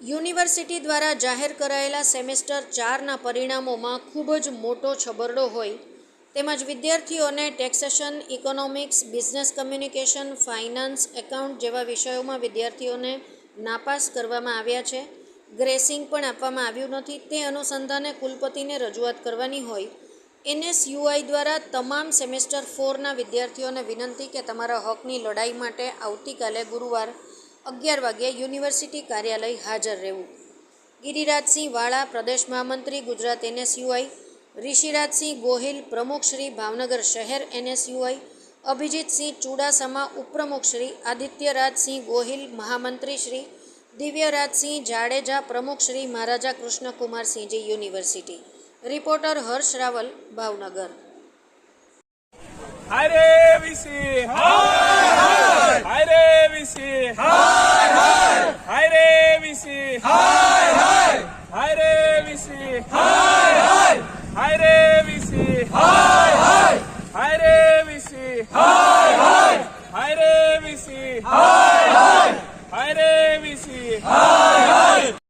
University દ્વારા જાહેર કરાયેલા સેમેસ્ટર ચારના પરિણામોમાં ખૂબ જ મોટો છબરડો હોય. તેમજ વિદ્યાર્થીઓને taxation, economics, business communication, finance, account જેવા વિષયોમાં વિદ્યાર્થીઓને નાપાસ કરવામાં આવ્યા છે. ગ્રેસિંગ પણ આપવામાં આવ્યું નથી. તે અનુસંધાને કુલપતિને રજૂઆત કરવાની હોય. એનએસયુઆઈ દ્વારા તમામ સેમેસ્ટર ફોરના વિદ્યાર્થીઓને વિનંતી કે તમારા હકની લડાઈ માટે આવતીકાલે ગુરુવાર અગિયાર વાગ્યે યુનિવર્સિટી કાર્યાલય હાજર રહેવું. ગિરિરાજસિંહ વાળા પ્રદેશ મહામંત્રી ગુજરાત એનએસયુઆઈ, ઋષિરાજસિંહ ગોહિલ પ્રમુખશ્રી ભાવનગર શહેર એનએસયુઆઈ, અભિજીતસિંહ ચુડાસમા ઉપપ્રમુખ શ્રી આદિત્યરાજસિંહ ગોહિલ મહામંત્રી શ્રી, દિવ્યરાજસિંહ જાડેજા પ્રમુખ શ્રી મહારાજા કૃષ્ણકુમારસિંહજી યુનિવર્સિટી. રિપોર્ટર હર્ષ રાવલ, ભાવનગર. હરે વિશે હર বিসি হায় হায়। হায় রে বিসি হায়।